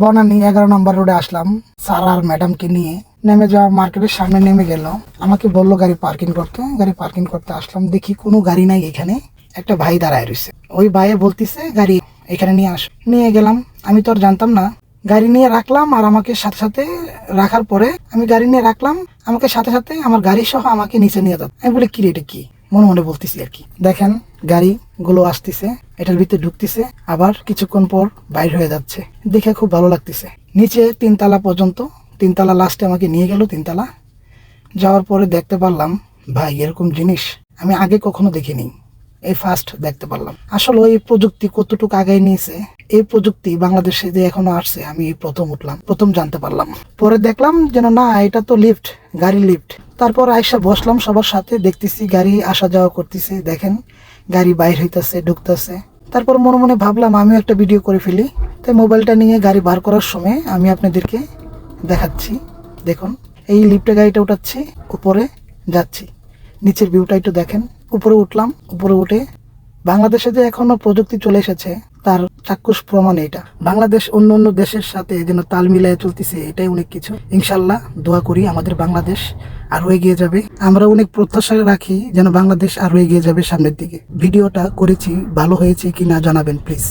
বনানি এগারো নম্বর রোডে আসলাম। স্যার আর ম্যাডামকে নিয়ে নেমে যাওয়া মার্কেটের সামনে নেমে গেল। আমাকে বলল গাড়ি পার্কিং করতে গাড়ি পার্কিং করতে আসলাম। দেখি কোনো গাড়ি নাই এখানে একটা ভাই দাঁড়ায় রয়েছে। ওই ভাইয়ে বলতিছে গাড়ি এখানে নিয়ে আস। নিয়ে গেলাম। আমি তো আর জানতাম না। গাড়ি নিয়ে রাখলাম আর আমাকে সাথে সাথে রাখার পরে আমি গাড়ি নিয়ে রাখলাম। আমাকে সাথে সাথে আমার গাড়ি সহ আমাকে নিচে নিয়ে যাবে আমি বলি কি রে, এটা কি? মনে মনে বলতেছি আর কি। দেখেন গাড়ি গুলো আসতেছে, এটার ভিতরে ঢুকতেছে, আবার কিছুক্ষণ পর বাইর হয়ে যাচ্ছে। দেখে খুব ভালো লাগতেছে। নিচে তিনতলা পর্যন্ত, তিনতলা লাস্টে আমাকে নিয়ে গেল তিনতলা। যাওয়ার পরে দেখতে পারলাম, ভাই, এরকম জিনিস আমি আগে কখনো দেখিনি। এই ফার্স্ট দেখতে পারলাম। আসলে এই প্রযুক্তি কতটুকু আগায় নিয়েছে, এই প্রযুক্তি বাংলাদেশে যে এখনও আসছে, আমি প্রথম উঠলাম, প্রথম জানতে পারলাম। পরে দেখলাম যেন না, এটা তো লিফট গাড়ি লিফট তারপর আইসা বসলাম সবার সাথে, দেখতেছি গাড়ি আসা যাওয়া করতেছে, দেখেন গাড়ি বাইর হইতেছে, ঢুকতেছে। তারপর মনে মনে ভাবলাম আমিও একটা ভিডিও করে ফেলি। তাই মোবাইলটা নিয়ে গাড়ি বার করার সময় আমি আপনাদেরকে দেখাচ্ছি। দেখুন, এই লিফটে গাড়িটা উঠাচ্ছি, উপরে যাচ্ছি। নিচের ভিউটা একটু দেখেন। উপরে উঠলাম, উপরে উঠে বাংলাদেশে যে এখনও প্রযুক্তি চলে এসেছে তার চাক্ষুষ প্রমাণ এটা। বাংলাদেশ অন্য অন্য দেশের সাথে যেন তাল মিলায় চলতেছে, এটাই অনেক কিছু। ইনশাল্লাহ দোয়া করি আমাদের বাংলাদেশ আরও এগিয়ে যাবে। আমরা অনেক প্রত্যাশা রাখি যেন বাংলাদেশ আরও এগিয়ে যাবে সামনের দিকে। ভিডিওটা করেছি, ভালো হয়েছে কি না জানাবেন প্লিজ